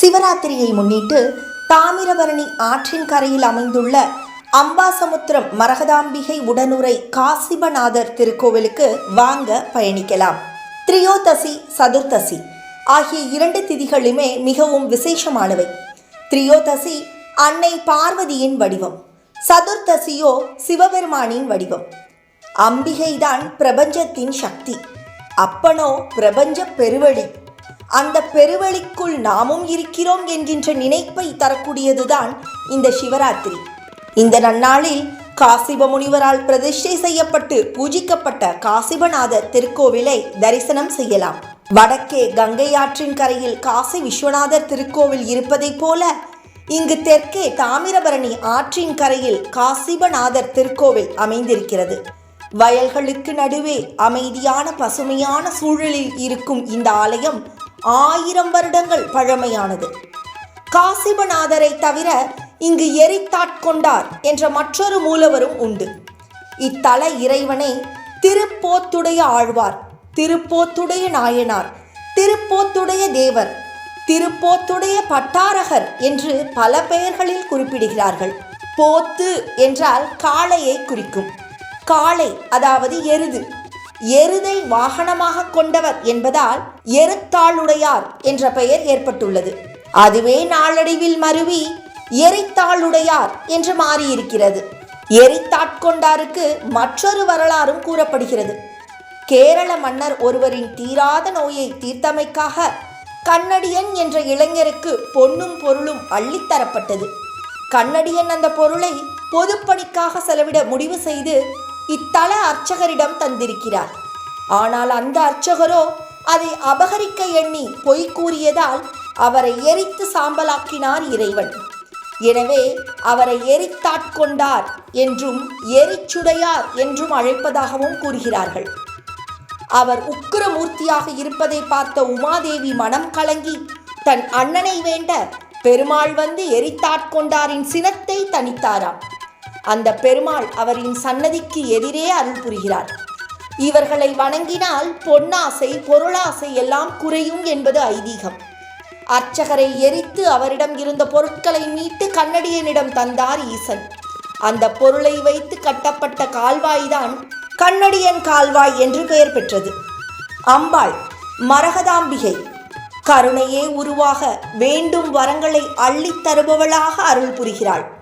சிவராத்திரியை முன்னிட்டு தாமிரபரணி ஆற்றின் கரையில் அமைந்துள்ள அம்பாசமுத்திரம் மரகதாம்பிகை உடனுரை காசிபநாதர் திருக்கோவிலுக்கு வாங்க பயணிக்கலாம். திரியோதசி சதுர்த்தசி ஆகிய இரண்டு திதிகளுமே மிகவும் விசேஷமானவை. திரியோதசி அன்னை பார்வதியின் வடிவம் சதுர்த்தசியோ சிவபெருமானின் வடிவம். அம்பிகைதான் பிரபஞ்சத்தின் சக்தி. அப்பனோ பிரபஞ்ச பெருவழி. அந்த பெருவழிக்குள் நாமும் இருக்கிறோம் என்கின்ற நினைப்பை தரக்கூடியதுதான் இந்த சிவராத்திரி. இந்த நன்னாளில் காசிப முனிவரால் பிரதிஷ்டை செய்யப்பட்டு பூஜிக்கப்பட்ட காசிபநாதர் திருக்கோவிலை தரிசனம் செய்யலாம். வடக்கே கங்கை ஆற்றின் கரையில் காசி விஸ்வநாதர் திருக்கோவில் இருப்பதைப் போல இங்கு தெற்கே தாமிரபரணி ஆற்றின் கரையில் காசிபநாதர் திருக்கோவில் அமைந்திருக்கிறது. வயல்களுக்கு நடுவே அமைதியான பசுமையான சூழலில் இருக்கும் இந்த ஆலயம் ஆயிரம் வருடங்கள் பழமையானது. காசிபநாதரை தவிர இங்கு எரித்தாட்கொண்டார் என்ற மற்றொரு மூலவரும் உண்டு. இத்தல இறைவனை திருப்போத்துடைய ஆழ்வார் திருப்போத்துடைய நாயனார் திருப்போத்துடைய தேவர் திருப்போத்துடைய பட்டாரகர் என்று பல பெயர்களில் குறிப்பிடுகிறார்கள். போத்து என்றால் காளையை குறிக்கும். காளை அதாவது எருது. எருதை வாகனமாக கொண்டவர் என்பதால் எருத்தாளுடையார் என்ற பெயர் ஏற்பட்டுள்ளது. அதுவே நாளடைவில் மருவி எரித்தாளுடையார் என்று மாறியிருக்கிறது. எரித்தாட்கொண்டாருக்கு மற்றொரு வரலாறும் கூறப்படுகிறது. கேரள மன்னர் ஒருவரின் தீராத நோயை தீர்த்தமைக்காக கண்ணடியன் என்ற இளைஞருக்கு பொன்னும் பொருளும் அள்ளித்தரப்பட்டது கண்ணடியன் அந்த பொருளை பொதுப்பணிக்காக செலவிட முடிவு செய்து இத்தல அர்ச்சகரிடம் தந்திருக்கிறார். ஆனால் அந்த அர்ச்சகரோ அதை அபகரிக்க எண்ணி பொய் கூறியதால் அவரை எரித்து சாம்பலாக்கினார் இறைவன். எனவே அவரை எரித்தாட்கொண்டார் என்றும் எரிச்சுடையார் என்றும் அழைப்பதாகவும் கூறுகிறார்கள். அவர் உக்கிரமூர்த்தியாக இருப்பதை பார்த்த உமாதேவி மனம் கலங்கி தன் அண்ணனை வேண்ட பெருமாள் வந்து எரித்தாட்கொண்டாரின் சினத்தை தணித்தாராம். அந்த பெருமாள் அவரின் சன்னதிக்கு எதிரே அருள் புரிகிறார். இவர்களை வணங்கினால் பொன்னாசை பொருளாசை எல்லாம் குறையும் என்பது ஐதீகம். அர்ச்சகரை எரித்து அவரிடம் இருந்த பொருட்களை மீட்டு கண்ணடியனிடம் தந்தார் ஈசன். அந்த பொருளை வைத்து கட்டப்பட்ட கால்வாய்தான் கண்ணடியன் கால்வாய் என்று பெயர் பெற்றது. அம்பாள் மரகதாம்பிகை கருணையே உருவாக வேண்டும் வரங்களை அள்ளித் தருபவளாக அருள் புரிகிறாள்.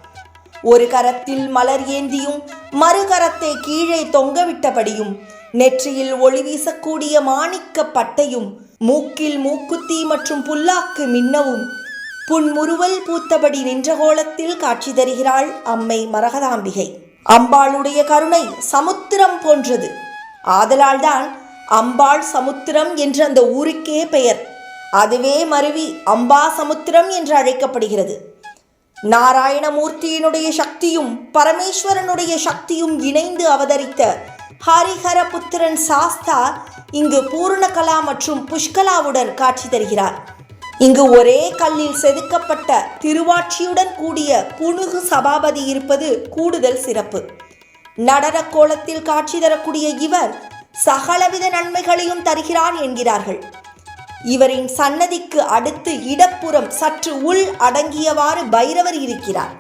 ஒரு கரத்தில் மலர் ஏந்தியும் மறுகரத்தை கீழே தொங்கவிட்டபடியும் நெற்றியில் ஒளி வீசக்கூடிய மாணிக்க பட்டையும் மூக்கில் மூக்குத்தி மற்றும் புல்லாக்கு மின்னவும் புன்முறுவல் பூத்தபடி நின்ற கோலத்தில் காட்சி தருகிறாள் அம்மை மரகதாம்பிகை. அம்பாளுடைய கருணை சமுத்திரம் போன்றது. ஆதலால்தான் அம்பாள் சமுத்திரம் என்று அந்த ஊருக்கே பெயர். அதுவே மருவி அம்பா சமுத்திரம் என்று அழைக்கப்படுகிறது. நாராயணமூர்த்தியினுடைய சக்தியும் பரமேஸ்வரனுடைய சக்தியும் இணைந்து அவதரித்த ஹரிஹரபுத்திரன் சாஸ்தா இங்கு பூர்ணகலா மற்றும் புஷ்கலாவுடன் காட்சி தருகிறார். இங்கு ஒரே கல்லில் செதுக்கப்பட்ட திருவாட்சியுடன் கூடிய புனுகு சபாபதி இருப்பது கூடுதல் சிறப்பு. நடன கோலத்தில் காட்சி தரக்கூடிய இவர் சகலவித நன்மைகளையும் தருகிறான் என்கிறார்கள். இவரின் சன்னதிக்கு அடுத்து இடப்புறம் சற்று உள் அடங்கியவாறு பைரவர் இருக்கிறார்.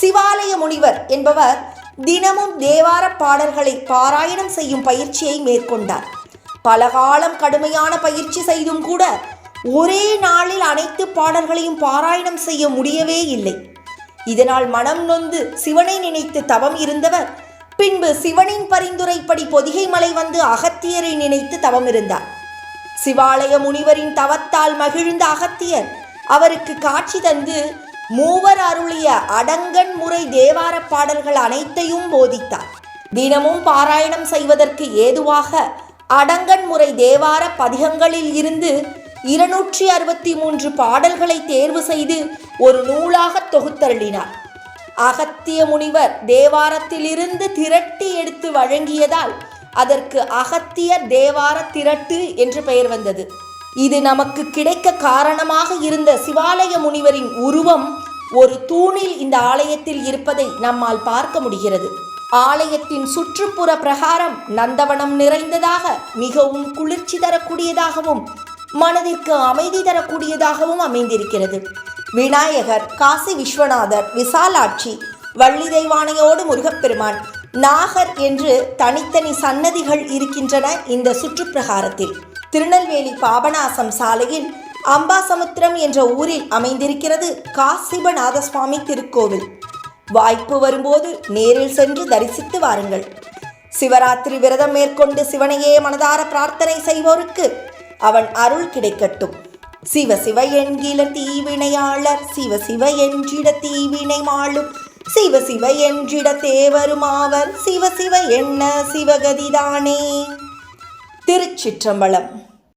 சிவாலய முனிவர் என்பவர் தினமும் தேவார பாடல்களை பாராயணம் செய்யும் பயிற்சியை மேற்கொண்டார். பல காலம் கடுமையான பயிற்சி செய்தும் கூட ஒரே நாளில் அனைத்து பாடல்களையும் பாராயணம் செய்ய முடியவே இல்லை. இதனால் மனம் நொந்து சிவனை நினைத்து தவம் இருந்தவர் பின்பு சிவனின் பரிந்துரைப்படி பொதிகை மலை வந்து அகத்தியரை நினைத்து தவம் இருந்தார். சிவாலய முனிவரின் தவத்தால் மகிழ்ந்த அகத்தியர் அவருக்கு காட்சி தந்து மூவர் அருளிய அடங்கன் முறை தேவார பாடல்கள் அனைத்தையும் போதித்தார். தினமும் பாராயணம் செய்வதற்கு ஏதுவாக அடங்கன் முறை தேவார பதிகங்களில் இருந்து இருநூற்றி அறுபத்தி மூன்று பாடல்களை தேர்வு செய்து ஒரு நூலாக தொகுத்தருளினார். அகத்திய முனிவர் தேவாரத்திலிருந்து திரட்டி எடுத்து வழங்கியதால் அதற்கு அகத்தியர் தேவார திரட்டு என்று பெயர் வந்தது. இது நமக்கு கிடைக்க காரணமாக இருந்த சிவாலய முனிவரின் உருவம் ஒரு தூணில் இந்த ஆலயத்தில் இருப்பதை நம்மால் பார்க்க முடிகிறது. ஆலயத்தின் சுற்றுப்புற பிரகாரம் நந்தவனம் நிறைந்ததாக மிகவும் குளிர்ச்சி தரக்கூடியதாகவும் மனதிற்கு அமைதி தரக்கூடியதாகவும் அமைந்திருக்கிறது. விநாயகர் காசி விஸ்வநாதர் விசாலாட்சி வள்ளி தெய்வானையோடு முருகப்பெருமான் நாகர் என்று தனித்தனி சன்னதிகள் இருக்கின்றன இந்த சுற்றுப்பிரகாரத்தில். திருநெல்வேலி பாபநாசம் சாலையில் அம்பாசமுத்திரம் என்ற ஊரில் அமைந்திருக்கிறது காசிபநாத சுவாமி திருக்கோவில். வாய்ப்பு வரும்போது நேரில் சென்று தரிசித்து வாருங்கள். சிவராத்திரி விரதம் மேற்கொண்டு சிவனையே மனதார பிரார்த்தனை செய்வோருக்கு அவன் அருள் கிடைக்கட்டும். சிவ சிவ என்கிற தீவினையாளர் சிவ சிவ என்றிட தீவினை மாளும். சிவ சிவ என்றிட தேவருமாவர் சிவ சிவ என்ன சிவகதிதானே? திருச்சிற்றம்பலம்.